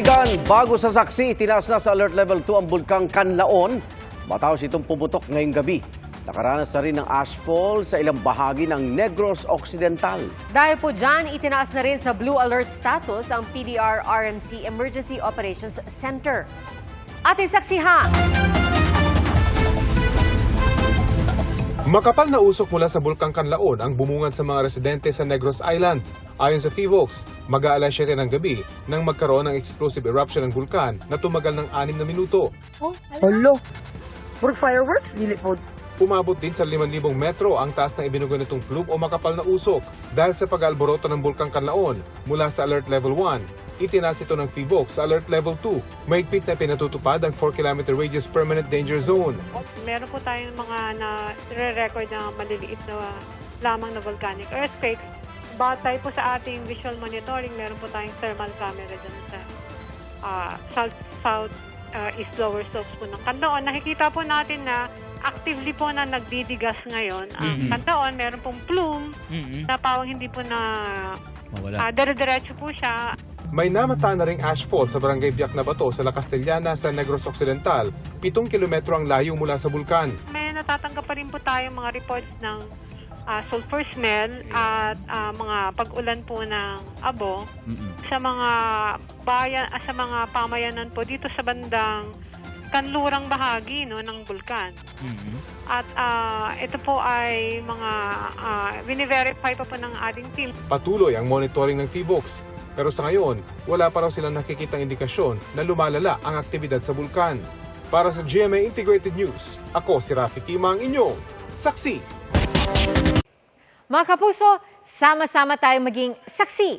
kaibigan, bago sa saksi, tinaas na sa alert level 2 ang bulkang Kanlaon. Matapos itong pumutok ngayong gabi. Nakaranas na rin ng ashfall sa ilang bahagi ng Negros Occidental. Dahil po dyan, itinaas na rin sa blue alert status ang PDR RMC Emergency Operations Center. Ating saksihan, Makapal na usok mula sa Bulkang Kanlaon ang bumungan sa mga residente sa Negros Island. Ayon sa FIVOX, mag-aalas 7 ng gabi nang magkaroon ng explosive eruption ng bulkan na tumagal ng 6 na minuto. Hello. For fireworks, dili po. Umabot din sa 5,000 metro ang taas ng ibinugan nitong plume o makapal na usok dahil sa pag-alboroto ng Bulkang Kanlaon mula sa Alert Level 1. Itinaas ito ng FIVOX sa Alert Level 2. Mahigpit na pinatutupad ang 4 km radius permanent danger zone. Meron po tayong mga na record na maliliit na lamang na volcanic earthquakes. Batay po sa ating visual monitoring, meron po tayong thermal camera dyan sa ah, south, south ah, east lower slopes po ng Kandaon. Nakikita po natin na actively po na nagdidigas ngayon. Ang Mhm. Kandaon, meron pong plume Mm-mm. na pawang hindi po na Mawala. ah, dire-diretso po siya. May namataan na ring ashfall sa barangay Biak na Bato sa La Castellana sa Negros Occidental. Pitong kilometro ang layo mula sa bulkan. May natatanggap pa rin po tayong mga reports ng ah, sulfur smell at ah, mga pag-ulan po ng abo Mm-mm. sa mga bayan ah, sa mga pamayanan po dito sa bandang kanlurang bahagi no ng bulkan. Mm-mm. At ah, ito po ay mga uh, verify pa po ng ating team. Patuloy ang monitoring ng FIVOX. Pero sa ngayon, wala pa raw silang nakikitang indikasyon na lumalala ang aktibidad sa bulkan. Para sa GMA Integrated News, ako si Rafi Tima, ang inyong saksi. mga kapuso, sama-sama tayong maging saksi.